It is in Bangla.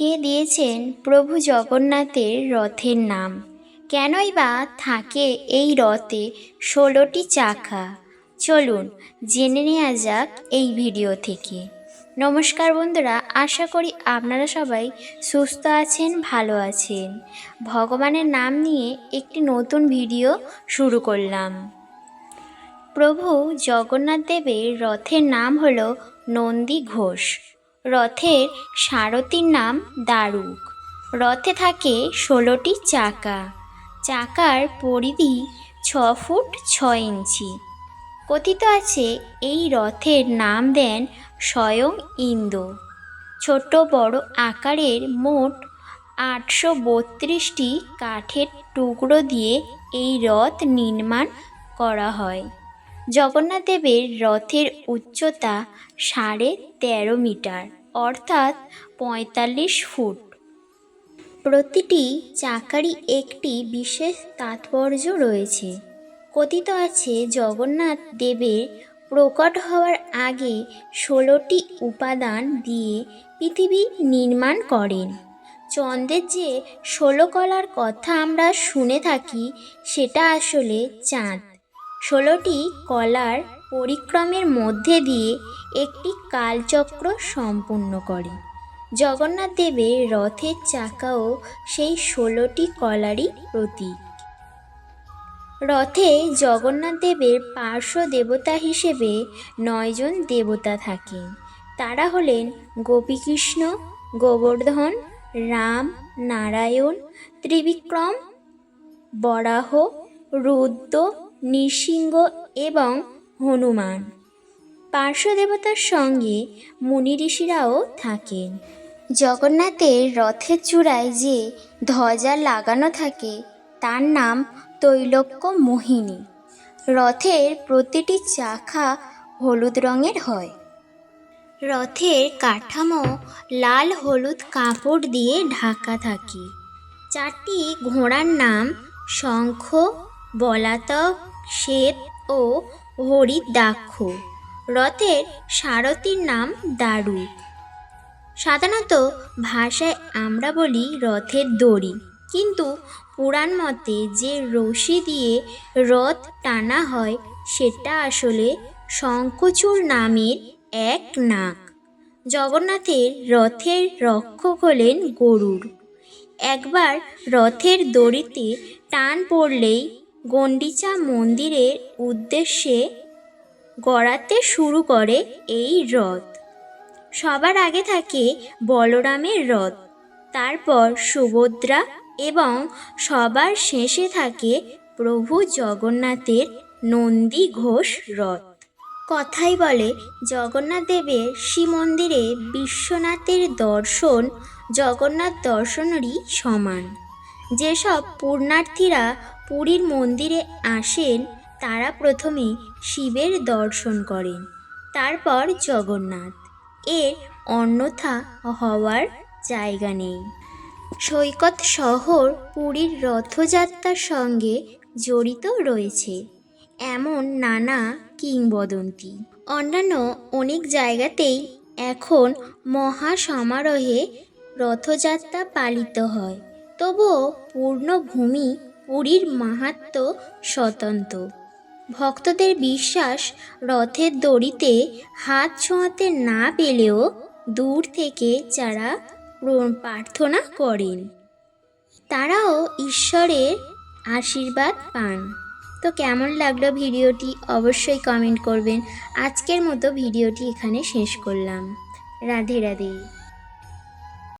কে দিয়েছেন প্রভু জগন্নাথের রথের নাম? কেনই বা থাকে এই রথে ষোলোটি চাকা? চলুন জেনে নেওয়া যাক এই ভিডিও থেকে। নমস্কার বন্ধুরা, আশা করি আপনারা সবাই সুস্থ আছেন, ভালো আছেন। ভগবানের নাম নিয়ে একটি নতুন ভিডিও শুরু করলাম। প্রভু জগন্নাথ দেবের রথের নাম হলো নন্দী ঘোষ। রথের সারথীর নাম দারুক রথে থাকে ষোলোটি চাকা। চাকার পরিধি ছ ফুট ছ ইঞ্চি। কথিত আছে এই রথের নাম দেন স্বয়ং ইন্দ্র। ছোট বড় আকারের মোট আটশো বত্রিশটি কাঠের টুকরো দিয়ে এই রথ নির্মাণ করা হয়। জগন্নাথ দেবের রথের উচ্চতা সাড়ে তেরো মিটার, অর্থাৎ পঁয়তাল্লিশ ফুট। প্রতিটি চাকারই একটি বিশেষ তাৎপর্য রয়েছে। কথিত আছে, জগন্নাথ দেবের প্রকট হওয়ার আগে ষোলোটি উপাদান দিয়ে পৃথিবী নির্মাণ করেন। চন্দ্রের যে ষোলো কলার কথা আমরা শুনে থাকি, সেটা আসলে চাঁদ। ষোলোটি কলার পরিক্রমের মধ্যে দিয়ে একটি কালচক্র সম্পূর্ণ করে। জগন্নাথ দেবের রথের চাকাও সেই ষোলোটি কলারই প্রতীক। রথে জগন্নাথ দেবের পার্শ্ব দেবতা হিসেবে নয়জন দেবতা থাকেন। তারা হলেন গোপীকৃষ্ণ, গোবর্ধন, রাম, নারায়ণ, ত্রিবিক্রম, বরাহ, রুদ্র নৃসিংহ এবং হনুমান। পার্শ্ব দেবতার সঙ্গে মুনি ঋষিরাও থাকেন। জগন্নাথের রথের চূড়ায় যে ধ্বজা লাগানো থাকে, তার নাম তৈলক্য মোহিনী। রথের প্রতিটি চাখা হলুদ রঙের হয়। রথের কাঠামো লাল হলুদ কাপড় দিয়ে ঢাকা থাকে। চারটি ঘোড়ার নাম শঙ্খ, বলাতক শ্বেত ও হরিদাক্ষ। রথের সারথীর নাম দারুক সাধারণত ভাষায় আমরা বলি রথের দড়ি। কিন্তু পুরাণ মতে যে রশি দিয়ে রথ টানা হয়, সেটা আসলে শঙ্খচূড় নামের এক নাক। জগন্নাথের রথের রক্ষক হলেন গরুর একবার রথের দড়িতে টান পড়লেই গণ্ডিচা মন্দিরের উদ্দেশ্যে গড়াতে শুরু করে এই রথ। সবার আগে থাকে বলরামের রথ, তারপর সুভদ্রা এবং সবার শেষে থাকে প্রভু জগন্নাথের নন্দী ঘোষ রথ। কথাই বলে, জগন্নাথ দেবের শ্রীমন্দিরে বিশ্বনাথের দর্শন, জগন্নাথ দর্শনেরই সমান। যেসব পুণ্যার্থীরা পুরীর মন্দিরে আসেন, তারা প্রথমে শিবের দর্শন করেন, তারপর জগন্নাথ। এর অন্যথা হওয়ার জায়গা নেই। সৈকত শহর পুরীর রথযাত্রার সঙ্গে জড়িত রয়েছে, এমন নানা কিংবদন্তি। অন্যান্য অনেক জায়গাতেই এখন মহা সমারোহে রথযাত্রা পালিত হয়, তবুও পূর্ণভূমি পুরীর মাহাত্ম স্বতন্ত্র। ভক্তদের বিশ্বাস, রথের দড়িতে হাত ছোঁয়াতে না পেলেও দূর থেকে যারা প্রার্থনা করেন, তারাও ঈশ্বরের আশীর্বাদ পান। তো কেমন লাগল ভিডিওটি অবশ্যই কমেন্ট করবেন। আজকের মতো ভিডিওটি এখানে শেষ করলাম। রাধে রাধে।